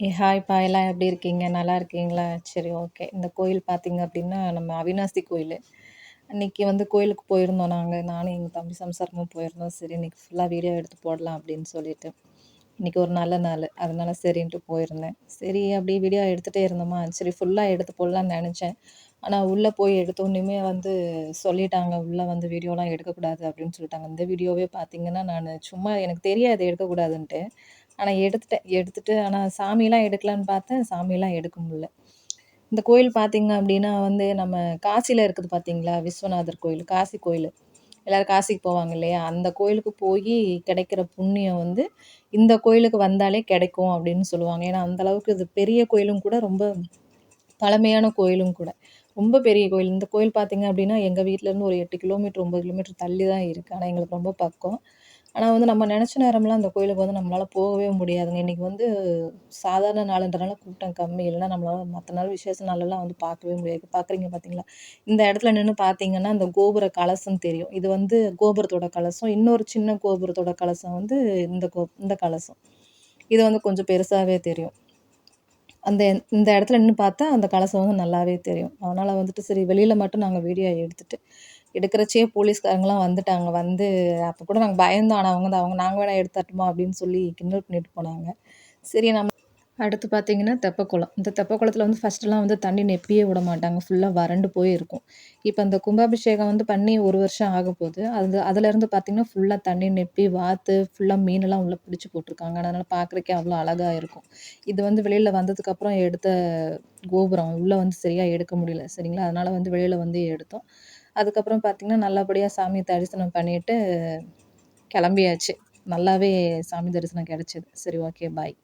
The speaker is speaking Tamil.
ஏ ஹாய்ப்பா எல்லாம் எப்படி இருக்கீங்க? நல்லா இருக்கீங்களா? சரி ஓகே இந்த கோயில் பார்த்தீங்க அப்படின்னா நம்ம அவினாசி கோயில். அன்றைக்கி வந்து கோயிலுக்கு போயிருந்தோம் நாங்கள் நானும் எங்கள் தம்பி சம்சாரமும் போயிருந்தோம். சரி இன்றைக்கி ஃபுல்லாக வீடியோ எடுத்து போடலாம் அப்படின்னு சொல்லிட்டு. இன்றைக்கி ஒரு நல்ல நாள். அதனால சரின்ட்டு போயிருந்தேன். சரி அப்படியே வீடியோ எடுத்துகிட்டே இருந்தோமா? சரி ஃபுல்லாக எடுத்து போடலான்னு நினச்சேன். ஆனால் உள்ளே போய் எடுத்தோன்னுமே வந்து சொல்லிட்டாங்க. உள்ளே வந்து வீடியோலாம் எடுக்கக்கூடாது அப்படின்னு சொல்லிட்டாங்க. இந்த வீடியோவே பார்த்தீங்கன்னா நான் சும்மா எனக்கு தெரியாது எடுக்கக்கூடாதுன்ட்டு. ஆனால் எடுத்துட்டேன் எடுத்துட்டு ஆனால் சாமிலாம் எடுக்கலான்னு பார்த்தேன் சாமிலாம் எடுக்க முடில இந்த கோயில் பார்த்தீங்க அப்படின்னா வந்து நம்ம காசியில் இருக்குது பார்த்தீங்களா? விஸ்வநாதர் கோயில் காசி கோயில். எல்லோரும் காசிக்கு போவாங்க இல்லையா? அந்த கோயிலுக்கு போய் கிடைக்கிற புண்ணியம் வந்து இந்த கோயிலுக்கு வந்தாலே கிடைக்கும் அப்படின்னு சொல்லுவாங்க. ஏன்னா அந்தளவுக்கு இது பெரிய கோயிலும் கூட ரொம்ப பழமையான கோயிலும் கூட. ரொம்ப பெரிய கோயில். இந்த கோயில் பார்த்தீங்க அப்படின்னா எங்கள் வீட்டிலேருந்து ஒரு எட்டு கிலோமீட்டர் ஒம்பது கிலோமீட்டர் தள்ளி தான் இருக்குது ஆனால் எங்களுக்கு ரொம்ப பக்கம். ஆனால் வந்து நம்ம நினச்ச நேரம்லாம் அந்த கோயிலுக்கு வந்து நம்மளால் போகவே முடியாதுங்க. இன்றைக்கி வந்து சாதாரண நாளுன்றனால கூட்டம் கம்மி இல்லைன்னா நம்மளால் மற்ற நாள் விசேஷ நாளெல்லாம் வந்து பார்க்கவே முடியாது. பார்க்குறீங்க பார்த்தீங்களா இந்த இடத்துல நின்று பார்த்தீங்கன்னா அந்த கோபுர கலசம் தெரியும். இது வந்து கோபுரத்தோட கலசம். இன்னொரு சின்ன கோபுரத்தோட கலசம் வந்து இந்த கோ இந்த கலசம். இது வந்து கொஞ்சம் பெருசாகவே தெரியும். அந்த இந்த இடத்துல நின்று பார்த்தா அந்த கலசம் வந்து நல்லாவே தெரியும். அதனால் வந்துட்டு சரி வெளியில் மட்டும் நாங்கள் வீடியோ எடுத்துகிட்டு எடுக்கிறச்சே போலீஸ்காரங்களாம் வந்துட்டாங்க. வந்து அப்போ கூட நாங்கள் பயந்தோம். ஆனால் அவங்க அவங்க நாங்கள் வேணால் எடுத்துட்டுமா அப்படின்னு சொல்லி கிண்டல் பண்ணிட்டு போனாங்க. சரி நம்ம அடுத்து பார்த்தீங்கன்னா தெப்பக்குளம். இந்த தெப்பக்குளத்தில் வந்து ஃபஸ்ட்டுலாம் வந்து தண்ணி நெப்பியே விட மாட்டாங்க. ஃபுல்லாக வறண்டு போய் இருக்கும் இப்போ அந்த கும்பாபிஷேகம் வந்து பண்ணி ஒரு வருஷம் ஆக போகுது. அது அதுலேருந்து பார்த்திங்கன்னா ஃபுல்லாக தண்ணி நெப்பி வாத்து ஃபுல்லாக மீனெல்லாம் உள்ளே பிடிச்சி போட்டிருக்காங்க. அதனால் பார்க்குறக்கே அவ்வளோ அழகாக இருக்கும். இது வந்து வெளியில் வந்ததுக்கப்புறம் எடுத்த கோபுரம். உள்ளே வந்து சரியாக எடுக்க முடியல. சரிங்களா? அதனால் வந்து வெளியில் வந்து எடுத்தோம். அதுக்கப்புறம் பார்த்திங்கன்னா நல்லபடியாக சாமி தரிசனம் பண்ணிவிட்டு கிளம்பியாச்சு. நல்லாவே சாமி தரிசனம் கிடச்சிது. சரி ஓகே பாய்